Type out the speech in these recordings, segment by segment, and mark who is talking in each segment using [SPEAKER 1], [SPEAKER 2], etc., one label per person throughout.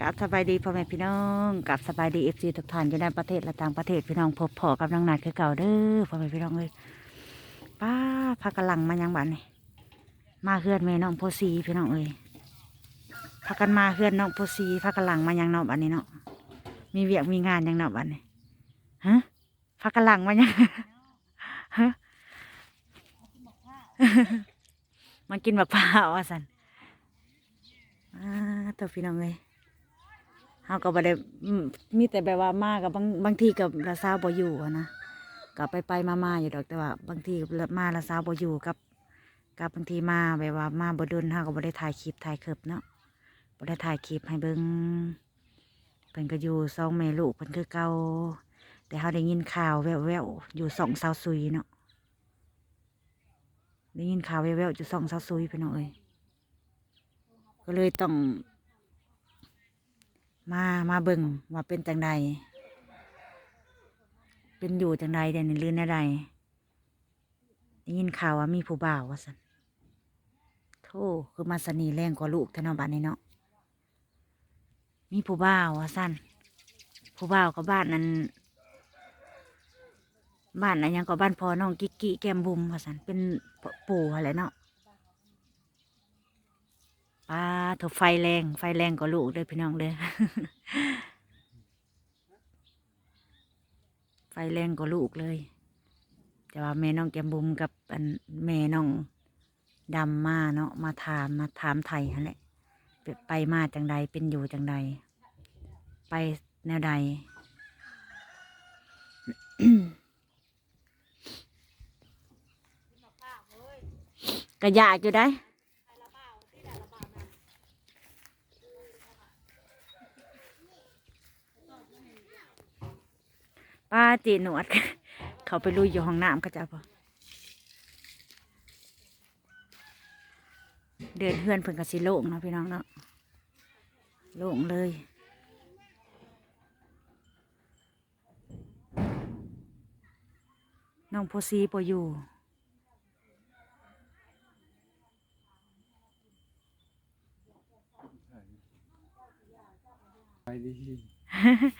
[SPEAKER 1] กับสบายดีพ่อแม่พี่น้องกับสบายดีเอฟซีทุกท่านอยู่ในประเทศและต่างประเทศพี่น้องพบพอกับนางนัดคือเก่าเด้อพ่อแม่พี่น้องเลยป้าพากกะลังมายังบ้านนี่มาเฮือนแม่น้องโพสีพี่น้องเอ้ยพากันมาเฮือนน้องโพสีพากกะลังมายังนอกบ้านนี้เนาะมีเวียกมีงานยังนอกบ้านนี้ฮะพากกะลังมายังฮะมากินบักพร้าวอะสันอ่าตัวพี่น้องเลย เฮาก็บ่ได้มีแต่แบบว่ามากับบางบางทีกับละสาวบ่อยู่นะกับไปไปมามาอยู่ดอกแต่ว่า บางทีมาละสาวบ่อยู่กับ กับบางทีมาแบบว่ามาบ่ดนเฮาก็บ่ได้ถ่ายคลิปถ่ายคลิปเนาะบ่ได้ถ่ายคลิปให้เบิ่งเพิ่นก็อยู่สองแม่ลูกเพิ่นคือเก่าแต่เฮาได้ยินข่าวแว่วๆอยู่สองสาวซุยเนาะได้ยินข่าวแว่วๆจะส่สองซาซุยพี่น้องเอ้ยก็เลยต้อง มามาเบิ่งว่าเป็นจังใดเป็นอยู่จังใดเดี๋ยวนี้ลื่นอะไรได้ยินข่าวว่ามีผู้บ่าวว่าสันโธ่คือมาสนีแรงกว่าลูกท่านอบ้านนี้เนาะมีผู้บ่าวว่าสันผู้บ่าวกับบ้านนั้นบ้านอะไรยังก็บ้านพอน้องกิกกี้แก้มบุมว่าสันเป็นปู่อะไรเนาะ ป้าถูกไฟแรง ไฟแรงกว่าลูกเลยพี่น้องเลยไฟแรงกว่าลูกเลย แต่ว่าแม่น้องแก้มบุมกับแม่น้องดำมาเนาะมาถามมาถามไทยฮะแหละไปไปมาจังใดเป็นอยู่จังใด ไปแนวใดก็อยากอยู่ได้ ป้าจีหนวด เขาไปลุยอยู่ห้องน้ำก็จะพอเดินเพื่อนเพิ่นกับสิโล่งเนาะพี่น้องเนาะโล่งเลยน้องโพซีปอยู่
[SPEAKER 2] ไปดี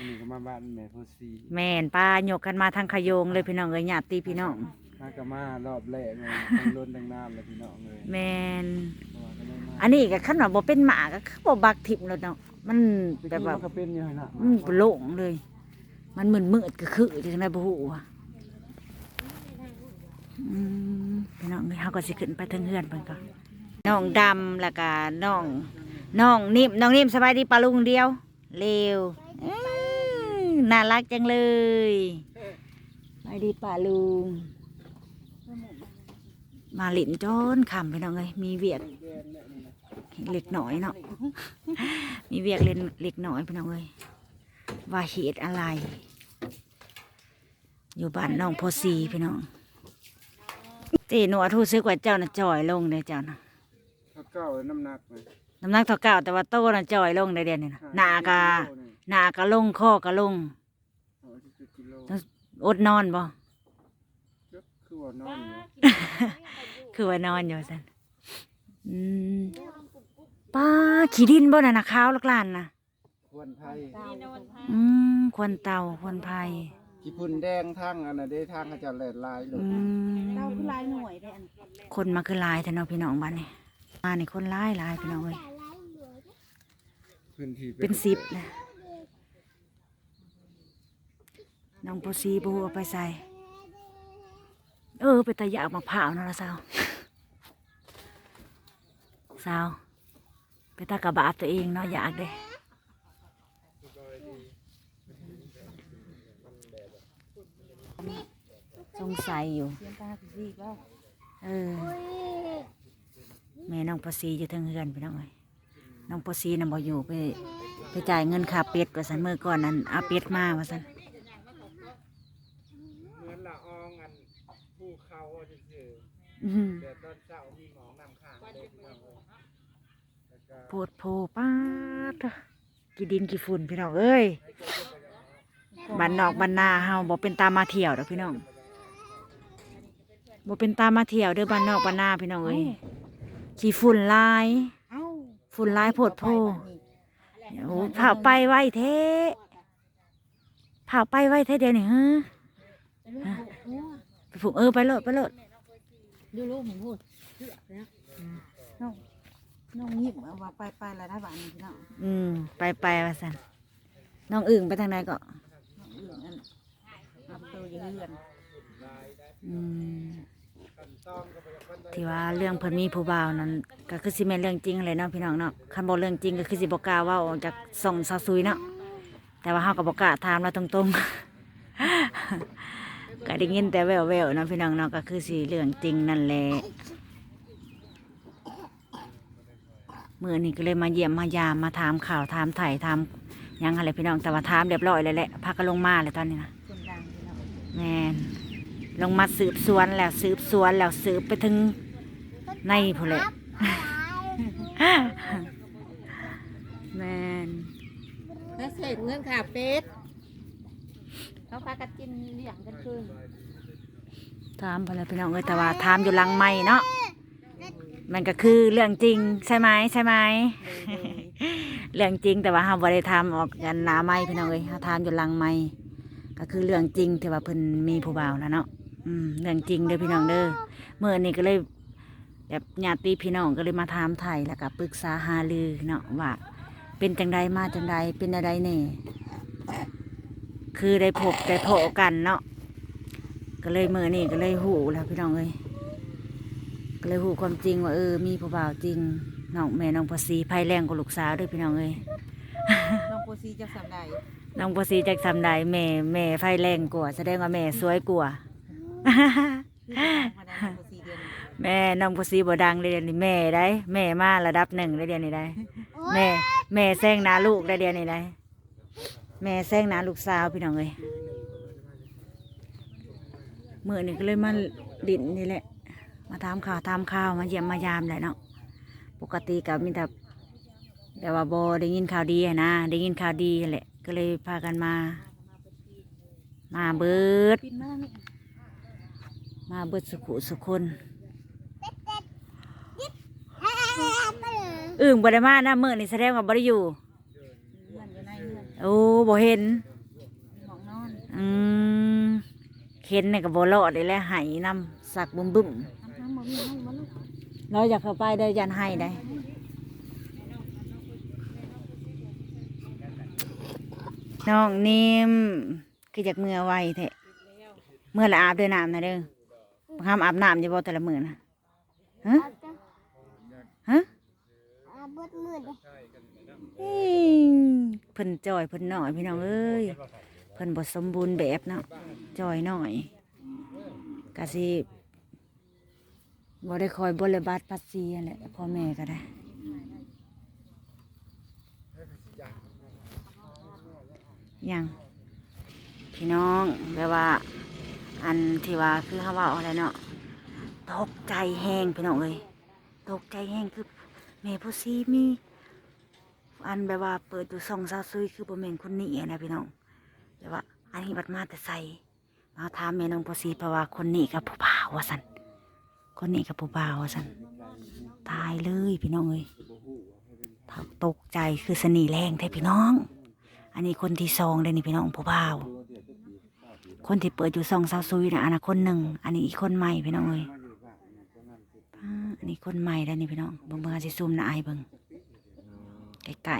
[SPEAKER 2] นี่ก็มาบ้านแม่โพสี
[SPEAKER 1] แม่นป้ายกกันมาทางขยงเลยพี่น้องเอ้ยญาติพี่น้อง
[SPEAKER 2] มากะมารอบแรกเลยทั้งล้นทั้งน้ำเลยพี่น้องเลย
[SPEAKER 1] แม่น
[SPEAKER 2] เพราะว่าก็เลยมา
[SPEAKER 1] อันนี้ก็ขันว่าบ่เป็นหมาก็คือบ่บักทิพย์แล้วเนาะมันแบบว่า
[SPEAKER 2] มันก็เป็นอยู่หั่นน่ะ
[SPEAKER 1] มันบ่โล่งเลย มันมึนมืดก็คือจังได๋บ่ฮู้อะอืมพี่น้องเอ้ยเฮาก็สิขึ้นไปเทิงเฮือนเพิ่นก็น้องดำแล้วก็น้องน้องนิ่มน้องนิ่มสบายดีปะลุงเดียวเร็วอื้อ น่ารักจังเลยสบายดีปะลุง มาหลินจนคำพี่น้องเอ้ยมีเวียกเล็กหน่อยเนาะ มีเวียกเล่นเล็กหน่อยพี่น้องเอ้ยว่าเหตุอะไร อยู่บ้านน้องโพสีพี่น้องเจหนูทูซื้อกว่าเจ้าน่ะจ่อยลงเลยเจ้าน่ะ
[SPEAKER 2] ถ้าเก้าน้ำหนักเลย
[SPEAKER 1] น้ำหนักเท่าเก่าแต่ว่าโตน่ะจ่อยลงได้เดือนนี้นะหนากะ
[SPEAKER 2] โลนี่
[SPEAKER 1] หนากะลงข้อกะลง
[SPEAKER 2] เอาที่สิบกิโล
[SPEAKER 1] อดนอนบ่
[SPEAKER 2] ก็คือว่านอนอยู่
[SPEAKER 1] คือว่านอนอยู่สันอืมป้าขี้ดินบ่น่ะนะข้าวลักลานน่ะ
[SPEAKER 2] ควรไผ่
[SPEAKER 1] อืมควรเตาควรไผ่
[SPEAKER 2] ขี้พุ่นแดงทางอันน่ะได้ทางเขาจะแหลดลายเลย
[SPEAKER 1] อืม
[SPEAKER 3] เราคือลายหน่วยได้อัน
[SPEAKER 1] คนมาคือหลายแต่เนาะพี่น้องบ้านนี่มาในคนหลายหลายพี่น้องเอ้ย
[SPEAKER 2] พื้นที่
[SPEAKER 1] เป็นสิบนะ น้องโปซีบูเอาไปใส่ เออ ไปตะยากมะพร้าวเนาะละสาวสาว ไปตากระบาดตัวเองเนาะอยากเด้สงสัยอยู่
[SPEAKER 3] เอ
[SPEAKER 1] อแม่น้องปอซีอยู่ทางเฮือนพี่น้องเอ้ยน้องปอซีน่ะบ่อยู่ไป ไปจ่ายเงินค่าเป็ดว่าสันเมื่อก่อนนั้นเอาเป็ดมาว่าสัน
[SPEAKER 2] เหมือนละอองอันภูเขาซื่ อ
[SPEAKER 1] อื้อหือ
[SPEAKER 2] ๆแต่ตอนเช้ามีหมองนำข้างเลยพี่น้องเอ้ยแล้วก็
[SPEAKER 1] โพดโพป้าดเถอะกี่ดินกี่ฝุ่นพี่น้องเอ้ยบ้านนอกบ้านนาเฮาบ่เป็นตามมาเที่ยวดอกพี่น้องบ่เป็นตามมาเที่ยวเด้อบ้านนอกบ้านนาพี่น้องเอ้ยขี้ฝุ่นหลาย
[SPEAKER 3] เอ้า
[SPEAKER 1] ฝุ่นหลายโพดโพ โอ้เผาไปไว้เทเผาไปไว้เทเดี๋ยวนี่ฮะไปผูกเออไปโลดไปโลด
[SPEAKER 3] ดูลูกผมพูดเลือกนะน้องน้องยิ้มเอาว่าไปไปแล้วได้บ้านนี้พี่น้อง
[SPEAKER 1] อืม ไปไปว่าสันน้องอึ่งไปทางไหนก็
[SPEAKER 3] น้องอื่นอันอับตัวอยังเลือน
[SPEAKER 1] อืมที่ว่าเรื่องเพิ่นมีผู้บ่าวนั้น ก็คือสิแม่นเรื่องจริงเลยเนาะพี่น้องเนาะคันบ่เรื่องจริงก็คือสิบ่กล้าเว้าออกจากส่องซาซุยเนาะแต่ว่าเฮาก็บ่กล้าถามเราตรงๆ ก็ได้ยินแต่แววๆเนาะพี่น้องเนาะก็คือสิเรื่องจริงนั่นแหละมื้อนี้ก็เลยมาเยี่ยมมายามมาถามข่าวถามไถ่ถามหยังอะไรพี่น้องแต่ว่าถามเรียบร้อยเลยแหละพากันลงมาเลยตอนนี้นะ
[SPEAKER 3] คนดังพี่น้อง
[SPEAKER 1] แมนลงมาสืบสวนแล้วสืบสวนแล้วสืบไปถึงในผู้นแหละแมน
[SPEAKER 3] แล้วเสร็จเงินขาเป็ด เขาพากันกินเลี้ยงกันคืน
[SPEAKER 1] ถามพนแหละพี่น้องเอ้ยแต่ว่าถามอยู่หลังไม่เนาะมันก็คือเรื่องจริงใช่ไหมใช่ไหม เรื่องจริงแต่ว่าเราบ่ได้ทำออกกันหนาไม่พี่น้องเอ้ยเราทำอยู่หลังไม่ก็คือเรื่องจริงที่ว่าเพิ่นมีผู้บ่าวแล้วเนาะอืมเรื่องจริงเด้อพี่น้องเด้อเมื่อนี้ก็เลยแบบญาติพี่น้องก็เลยมาถามไทยแล้วก็ปรึกษาหารือเนาะว่าเป็นจังใดมาจังใดเป็นอะไรแน่ คือได้พบได้พบกันเนาะก็เลยเมื่อนี้ก็เลยหูแล้วพี่น้องเอ้ยก็เลยหูความจริงว่าเออมีผู้บ่าวจริงน้องแม่น้องภาษีภัยแรงกว่าลูกสาวเด้วยพี่น้องเอ้ย
[SPEAKER 3] น้องโปซีจะสำได้
[SPEAKER 1] น้องภาษีจากทำใดแม่แม่ไฟแรงกว่าแสดงว่าแม่สวยกว่า
[SPEAKER 3] มาได้น้องโปซีเดือน
[SPEAKER 1] แม่น้องภาษีบ่ดังเลยเดี๋ยวนี้แม่ได้ แม่มาระดับหนึ่งได้เดี๋ยวนี้ได้ แม่แม่แซงหนาลูกได้เดี๋ยวนี้ได้ แม่แซงหนาลูกสาวพี่น้องเอ้ยเมื่อนี่ก็เลยมาดินนี่แหละ มาทำข่าวทำข่าวมาเยี่ยมมายามแหละเนาะปกติกับมีแต่แต่ว่าบอได้ยินข่าวดีนะได้ยินข่าวดีแหละ ก็เลยพากันมา มาเบิด มาเบิดสุขุสุคนอึ่งบริมานะเมื่อนี่แสดงว่าบริอยู่
[SPEAKER 3] เงื่อนอยู่ในเงื่อน
[SPEAKER 1] โอ้บ่เห็น
[SPEAKER 3] หมองนอน
[SPEAKER 1] อืมเห็นเนี่ยกับบรอดเลยแหละไหายนำสักบึ้มบึ้ม
[SPEAKER 3] น้ำน้ำบ่มีให้บ่ลูก
[SPEAKER 1] เราอยากเข้าไปได้ยันให้ได้น้องนิ่มคือจากเมื่อไวแท้เมื่อละอาบด้วยน้ำนะเด้อห้ามอาบน้ำจะบ่แต่ละมือนะฮะฮะ
[SPEAKER 4] อาเบิดมืดเลย
[SPEAKER 1] อิ๊ง เพิ่นจอยเพิ่นหน่อยพี่น้องเอ้ยเพิ่นบ่สมบูรณ์แบบเนาะจอยหน่อยกะสิบ่ได้คอยบริบาทปัสซีนั่นแหละพ่อแม่ก็ได้ยังพี่น้องแบบว่า อันที่ว่าคือเขาว่าอะไรเนาะตกใจแห้งพี่น้องเอ้ยตกใจแห้งคือแม่ผู้ซีมี อันแบบว่าเปิดดูซองซาซุยคือบ่แม่นคนนี้นะพี่น้องแต่ว่า อันนี้บัดมาแต่ใส่มาถามแม่น้องพอสีเพราะว่าคนนี้กับผู้บ่าวว่าสันคนนี้กับผู้บ่าวว่าสันตายเลยพี่น้องเอ้ยตกใจคือสนีแรงแท้พี่น้อง อันนี้คนที่สองเลยนี่พี่น้องผู้บ่าว คนที่เปิดอยู่ซองซาซุยนะอันนั้นคนหนึ่งอันนี้อีกคนใหม่พี่น้องเอ้ยอันนี้คนใหม่แล้วนี่พี่น้องเบิ่งเบิ่งอาจสิซูมน้าไอายเบิ่ง ไก่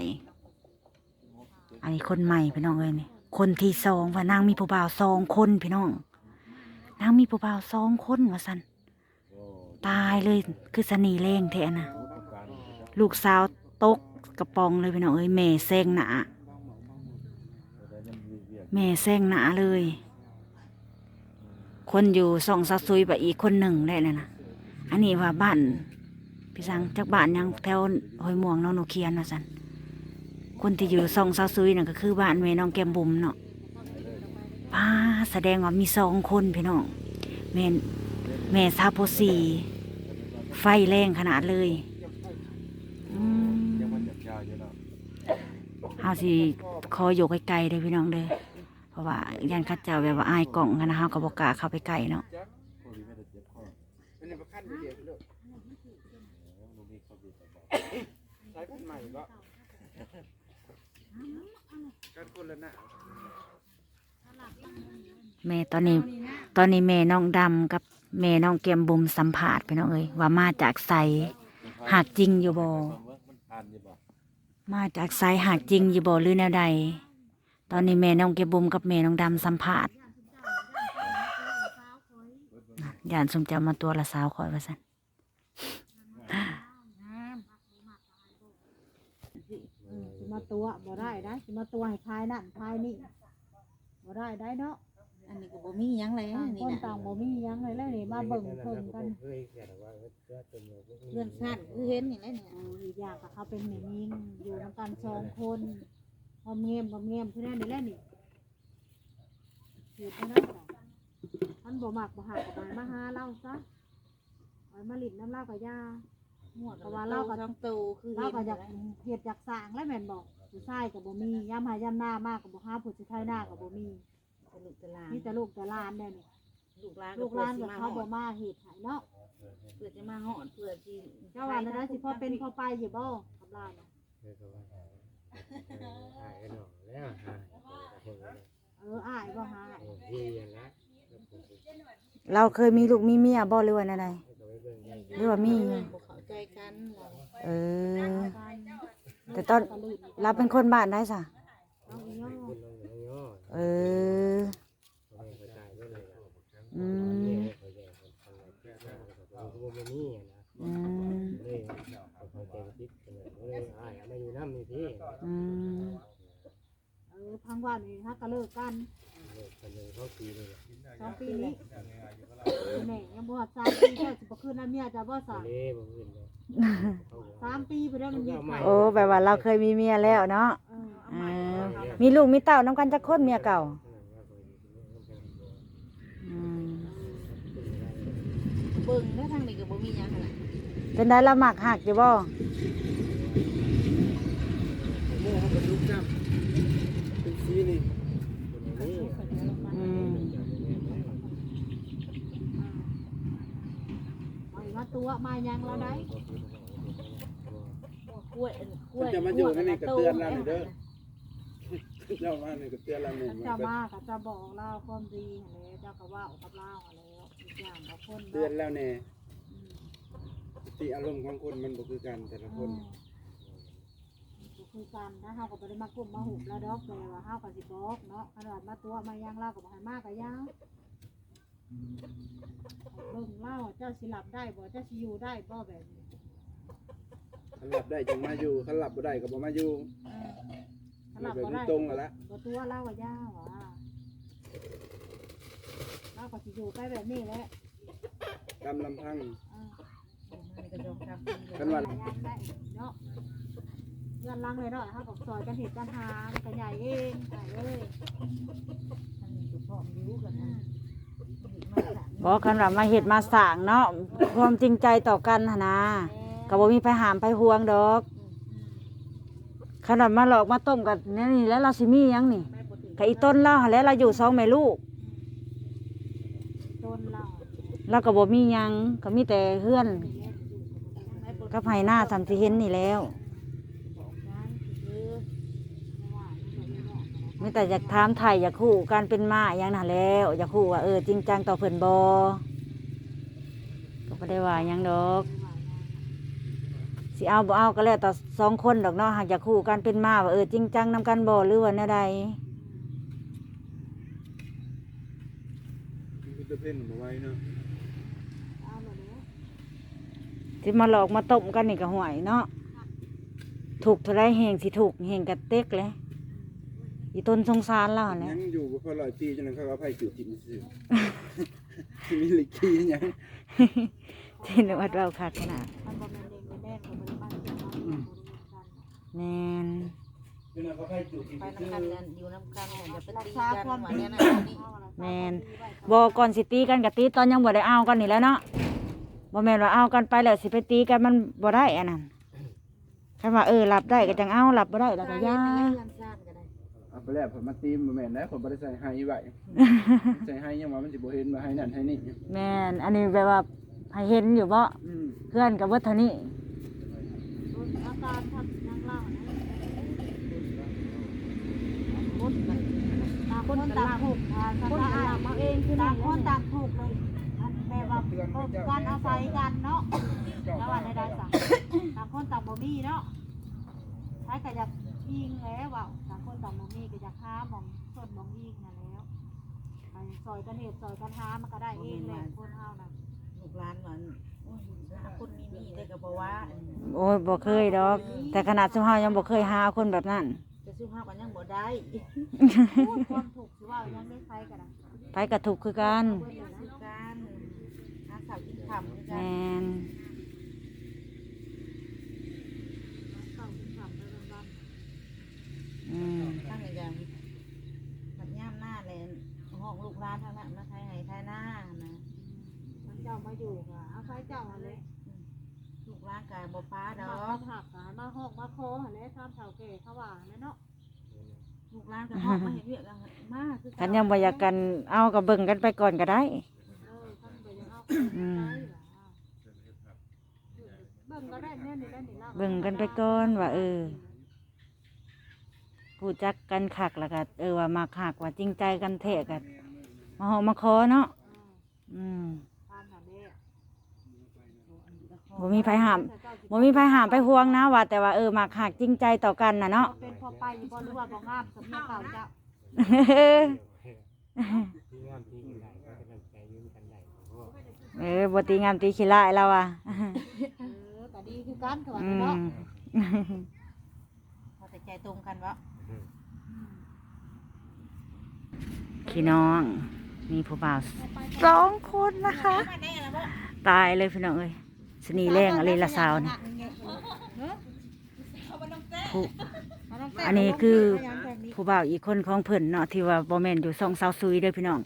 [SPEAKER 1] ๆอันนี้คนใหม่พี่น้องเอ้ยนี่คนที่สองว่านางมีผู้บ่าวสองคนพี่น้องนางมีผู้บ่าวสองคนว่าสันตายเลยคือสนีแรงแท้นะลูกสาวตกกระปองเลยพี่น้องเอ้ยแม่แซงหนาแม่แซงหนาเลย คนอยู่สองซักซุยไปอีกคนหนึ่งได้เลยนะอันนี้ว่าบ้านพี่สังจากบ้านยังแถวหอยม่วงน้องโนเคียนนะสัน คนที่อยู่ซองซาซุยนั่นก็คือบ้านแม่น้องแก้มบุ๋มเนาะป้าแสดงว่ามีสองคนพี่น้องแม่นแม่ซาโพสีไฟแรงขนาดเลยอื
[SPEAKER 2] อเนา
[SPEAKER 1] สิขออยู่ไกลๆเลยพี่น้องเด้อเพราะว่ายันข้าเจ้าแบบว่าอายกล่องกันนะฮาก็บ่กล้าเข้าไปใกล้เนาะ แม่ตอนนี้ ตอนนี้แม่น้องดำกับแม่น้องเกมบุมสัมผัสไปน้องเอ้ยว่ามาจากไสหากจริงอยู่บ่
[SPEAKER 2] มา
[SPEAKER 1] จากไสหากจริงอยู่บ่หรือแนวใด ตอนนี้แม่น้องเกมบุมกับแม่น้องดำสัมผัสยานสมเจ้ามาตัวละสาวคอยว่าซั่น
[SPEAKER 3] เออสิมาตัวบ่ ได้ได้สิมาตัวให้คายนั่นคายนี่บ่ได้ได้เนาะ
[SPEAKER 5] อันนี้ก็บ่มีหยังเลย
[SPEAKER 3] ต่าง
[SPEAKER 5] นี่
[SPEAKER 3] คน
[SPEAKER 5] นะ
[SPEAKER 3] ต่างบ่มีหยังเลยแล้วนี่มาเบิ่งเพิ่นกัน
[SPEAKER 2] เคยแค่ว่าเพื่อเป็น
[SPEAKER 5] เพื่อนชาติคือเห็นนี่แหละเนี่ย
[SPEAKER 3] เอออีกอย่างก็เขาเป็นแม่ยิงอยู่นํกันสองคนพอมเงียบบ่เงียบคือแน่นี่แหละนี่เหตุนั้นจ้ะมันบ่มักบ่หักก็ไปมาหาเราซะเอามาลิ้นน้ำเหล้ากับยา
[SPEAKER 5] มั่ว
[SPEAKER 3] เพราะว่าเราก็
[SPEAKER 5] ท้องตูคือ
[SPEAKER 3] เรา
[SPEAKER 5] เห็น
[SPEAKER 3] ก็อยาก
[SPEAKER 5] นี่แหละ
[SPEAKER 3] เฮ็ดอยากสร้างแล้วแม่นบอก ผู้ชายก็บ่มียามหายามหน้ามากก็บ่หาผู้สิไทยหน้าก็บ่มี
[SPEAKER 5] เป็นลูกเป็นหลาน
[SPEAKER 3] มีแต่ลูกแต่หลานแน่นี่
[SPEAKER 5] ลูกหลาน
[SPEAKER 3] ลูกหลาน
[SPEAKER 5] ก็
[SPEAKER 3] ก็
[SPEAKER 5] เขา
[SPEAKER 3] เขา
[SPEAKER 5] บ่
[SPEAKER 3] บ่มาเฮ็ดให้เนาะ
[SPEAKER 5] เพื่อจะมาหอดเพื่อที่
[SPEAKER 3] เจ้าว่านั่นนะสิพอเป็นพอไปอยู่บ่กับหลานน่ะ
[SPEAKER 2] เลยก็ว่าหายกันหน่อยแล้วหายคนละ
[SPEAKER 3] เอออ้ายบ่หาให้
[SPEAKER 2] ที่อย่างละ
[SPEAKER 1] เราเคยมีลูกมีเมียบ่หรือว่าแนวใด
[SPEAKER 2] ก็ไปเบิ่งยัง
[SPEAKER 1] หรือว่ามี
[SPEAKER 5] บ่เข้าใจกันเรา
[SPEAKER 1] เออ แต่ตอนเราเป็นคนบ้านได้ซะ
[SPEAKER 3] เอาอีย่อ
[SPEAKER 2] คนลงอย่างย่อ
[SPEAKER 1] เออ
[SPEAKER 2] ไม่เข้าใจไม่เลย
[SPEAKER 1] อืม
[SPEAKER 2] เข้าใจคนทำอะไรแค่นั้นก็บ่มีนะ
[SPEAKER 1] อืม
[SPEAKER 2] เลยเข้าใจคิดกันเลยอ้ายมาอยู่น้ำนี่พี่
[SPEAKER 1] อืม
[SPEAKER 3] เออพังว่านี่ฮักก็เลิกกัน
[SPEAKER 2] คนนึงเขาปีเลย
[SPEAKER 3] สองปีนี้แม่ยังบ่ฮอดสามปีเจ้าสิบ่คืนน้ำเมียจะบ่สา
[SPEAKER 2] เล่บ่ขึ้นเลย
[SPEAKER 3] สามปีไปแล้วมันเฮ็ดให้
[SPEAKER 1] โอ้แบบว่าเราเคยมีเมียแล้วเนาะ
[SPEAKER 3] เออเอา
[SPEAKER 1] เอ
[SPEAKER 3] ใหม่
[SPEAKER 1] อมีลูกมีเต้าน้ำกันจักคนเมียเก่าอืม
[SPEAKER 5] เบิ่งแล้วทางนี้ก็บ่มีหยังหั่นน่ะ
[SPEAKER 1] เป็นได้ละหมักหักอยู่บ่
[SPEAKER 2] โม่เขาเป็นลูกจ้ำเป็นซีนี่นี่
[SPEAKER 1] อืม
[SPEAKER 3] เอาอีกมา ตัวมายังแล้วได้
[SPEAKER 5] กล้วยกล้วย
[SPEAKER 6] จะมาอยู่นั่นนี่ก็เตือนเราหน่อยเด้อเจ้ามานี่ก็เตือนเราหนึ่ง
[SPEAKER 3] เจ้ามาก็จะบอกเล่าความดีหั่นแหละเจ้าก็ว่าเอากับเล่าหั่นแล้วอีกอย่างกับคน
[SPEAKER 6] เตือน
[SPEAKER 3] เนาะ
[SPEAKER 6] แล้วแน่สติอารมณ์ของคนมันบ่คือกันแต่ละคน
[SPEAKER 3] ก็คือกันถ้าเฮาก็บ่ได้มากลุ่มมาหุบแล้วดอกแต่ว่าเฮาก็สิบอกเนาะขนาดมาตัวมายังเล่าก็บ่ให้มากก็ยัง เบิ่งเล่าเจ้าสิหลับได้บ่เจ้าสิอยู่ได้บ่แบบนี้
[SPEAKER 6] คันหลับได้จังมาอยู่คันหลับบ่ได้ก็บ่มาอยู่
[SPEAKER 3] เออถ้าหลับ
[SPEAKER 6] แบบ
[SPEAKER 3] บ่
[SPEAKER 6] นี้
[SPEAKER 3] ได้
[SPEAKER 6] ตรงกันละ
[SPEAKER 3] บ่ตัวเล่าว่าย่าว่ะเล่าก็สิอยู่ไปแบบนี้แหละ
[SPEAKER 6] ตามลำพัง
[SPEAKER 3] เออ
[SPEAKER 5] มันก็ยอมรับ
[SPEAKER 6] คันว่า
[SPEAKER 3] หลายอย่างได้เนาะเงินลังเลยเนาะเฮาก็ซอยกันเฮ็ดกันหามันก็ใหญ่เองใหญ่เอ้ย
[SPEAKER 5] อันนี้ก็พร้อมอยู่กัน
[SPEAKER 3] อื
[SPEAKER 5] นะ
[SPEAKER 3] ม
[SPEAKER 1] บอกกันว่ามาเฮ็ดมาสร้างเนาะความจริงใจต่อกันหั่นนะก็บ่มีไปหามไปห่วงดอกขนาดมาหลอกมาต้มกันนี่แล้วเราสิมีหยังนี่กับอีต้นเราหั่นแหล้วเราอยู่สองแม่ลูก
[SPEAKER 3] โดนเรา
[SPEAKER 1] เราก็บ่มีหยังก็มีแต่เฮือนกับไห้หน้าสำสิเห็นนี่แล้ว มีแต่อยากถามไทยอยากคู่การเป็นมาอย่างนั้นแหล้ว อยากคู่ว่าเออจริงจังต่อเพิ่นบอก็ไม่ได้ว่าหยังดอกสิเอาบ่เอาก็แล้วต่อสองคนดอกเนาะหากอยากคู่การเป็นมาว่าเออจริงจังนำกันบ่หรือว่าแนวใด
[SPEAKER 6] มันจะเพ่นบ่ไหว้เนาะ
[SPEAKER 1] ที่มาหลอกมาต้มกันนี่ก็ห่วยเนาะถูกเท่าไรแหงสิถูกแหงกระเต็กเลย อีต้นสงสารเราหั่นแหละ
[SPEAKER 6] ยังอยู่บ่พอร้อยปีจังนั้นเขาก็เอาไผจุดจิตซื่อมีลิกี้หยัง
[SPEAKER 1] ที่นวัดเราขาดขนาด
[SPEAKER 3] มันบ่แม่นเด็กแม่นก็บ่ได้บ้านเจ้าบ้านบ่ได้กัน
[SPEAKER 1] แม่น
[SPEAKER 6] จังนั้นเขาไผจุดจิต
[SPEAKER 5] ไป
[SPEAKER 6] ซื่
[SPEAKER 5] นำกัน
[SPEAKER 6] อ
[SPEAKER 5] กันอยู่นำกันเนี่ยอย่าไป
[SPEAKER 3] รัก
[SPEAKER 5] ตี
[SPEAKER 3] ษา
[SPEAKER 5] กัน
[SPEAKER 3] ความ
[SPEAKER 5] ว่า
[SPEAKER 3] ดี
[SPEAKER 5] เนี่ยนะนี่
[SPEAKER 1] แม่นบอก่อนสิตีกันกับตีตอนยังบ่ได้เอากันนี่แหล้วเนาะบ่แม่นว่าเอากันไปแล้วสิไปตีกันมันบ่ได้อันนั้นคันว่าเออรับได้ก็จังเอารับบ่ได้แล้วก็อย่า
[SPEAKER 5] เงิน
[SPEAKER 6] ไปแล้วผมมาตีมบ่แม่นแล้วผมบ่ได้ใส่ไห้ไว้ใส่ไห้ยังว่ามันสิบ่เห็นว่าไห้นั่นไห้นี่
[SPEAKER 1] แม่นอันนี้แปลว่าให้เห็นอยู่บ่
[SPEAKER 6] อืม
[SPEAKER 1] เพื่อนกับวัฒนี้
[SPEAKER 3] อาการทำยังเล่านะคนกันต่างคนต่างถูกอ่าสถานะมาเองคือต่างคนต่างถูกเลยอันแปลว่าพบกันอาศัยกันเนาะแล้วว่าในใดสั่งต่างคนต่างบ่มีเนาะใช้ก็อยาก ยิงแล้วว่าต่างคนต่างบ่มีก็อยากหาหมองส่วนหมองยิงนั่นแล้วไปซอยกันเหตุซอยกันหามันก็ได้เองแหละคนเฮาน่ะ
[SPEAKER 5] ลูกหลานมันโอ้ยหาคนมีมีได้ก็บ่ว่าอันนี้
[SPEAKER 1] โอ้ยบ่เคยดอก แต่ขนาดซุมเฮายังบ่เคยหาคนแบบนั้น
[SPEAKER 5] จะซื้อผ้ากันยังบ่ได้
[SPEAKER 3] พูดความถูกสิว่ายังได้ใช้กันนะ
[SPEAKER 1] ไปกระถูกคือกัน
[SPEAKER 5] คือการหาข้าวกินค่ำคือ
[SPEAKER 1] แม
[SPEAKER 5] กัน
[SPEAKER 1] น
[SPEAKER 3] เข้าถึงขับไปบ้าน
[SPEAKER 1] อืม
[SPEAKER 5] ตั้งอย่างบัดยามหน้าแลนห้องลูกหลานทางนั้นมาไทยให้ไทยหน้านะ
[SPEAKER 3] ๆมันเจ้ามาอยู่ค่ะเอาใช้เจ้าหั่นแหละ
[SPEAKER 5] ลูกหลานก็บ่ป้าด
[SPEAKER 3] ด
[SPEAKER 5] อ
[SPEAKER 3] อกกหักหามาหอกมาคอหั่นแหละตามเฒ่าแก่เขาว่าแล้วเนาะ
[SPEAKER 5] ลูกหลานก็ห้องมาเฮ็ดเวียกกันมาคือ
[SPEAKER 1] คันยังบ่อยากกันเอาก็เบิ่งกันไปก่อนก็ได้
[SPEAKER 3] เออท่านไปยังเอา
[SPEAKER 1] อืม
[SPEAKER 3] เบิ่งก็ได้แน่นี่ได้นี่ล่ะ
[SPEAKER 1] เบิ่งกันไปก่อนว่าเออ พูดจักกันคักแล้วก็เออว่ามาคักว่าจริงใจกันแท้กันมาหอมมาคอเนาะอืม
[SPEAKER 3] ทานหั่นแหละ
[SPEAKER 1] บ่มีไผห้ามบ่มีไผห้ามไปห่วงนะว่า แต่ว่าเออมาคักจริงใจต่อกันน่ะเนาะ
[SPEAKER 3] เป็นพอไปบ่รู้ว่าบ่งามสำเนียงเก่าเจ้า
[SPEAKER 2] ที่งามที่กันได้ก็กำลังใจยืนกันได้เพราะ
[SPEAKER 1] เออบ่ตีงามตีขี้ร้ายแล้วอะ
[SPEAKER 3] เออก็ดีคือกันเถอะ
[SPEAKER 1] อื
[SPEAKER 3] เนาะ
[SPEAKER 1] ม
[SPEAKER 5] พอแต่ใจตรงกันวะ
[SPEAKER 1] พี่น้อง มีผู้บ่าวสองคนนะคะ ตายเลยพี่น้องเอ้ยสนีแรงอะไรละสาวนี่ผู้อันนี้คือผู้บ่าวอีกคนของเพิ่นเนาะที่ว่าบ่แมนอยู่ซ่องสาวซุยเด้อพี่น้อง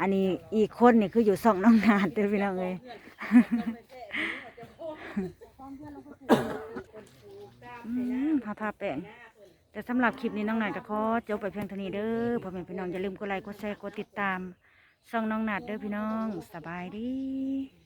[SPEAKER 1] อันนี้อีกคนนี่คืออยู่ซ่องน้องนาดเด้อพี่น้องเอ้ยอืมพาพาแป้ง แต่สำหรับคลิปนี้น้องนาดก็ขอจบไปเพียงเท่านี้เด้อพ่อแม่พี่น้องอย่าลืมกดไลค์กดแชร์กดติดตามช่องน้องนาดเด้อพี่น้องสบายดี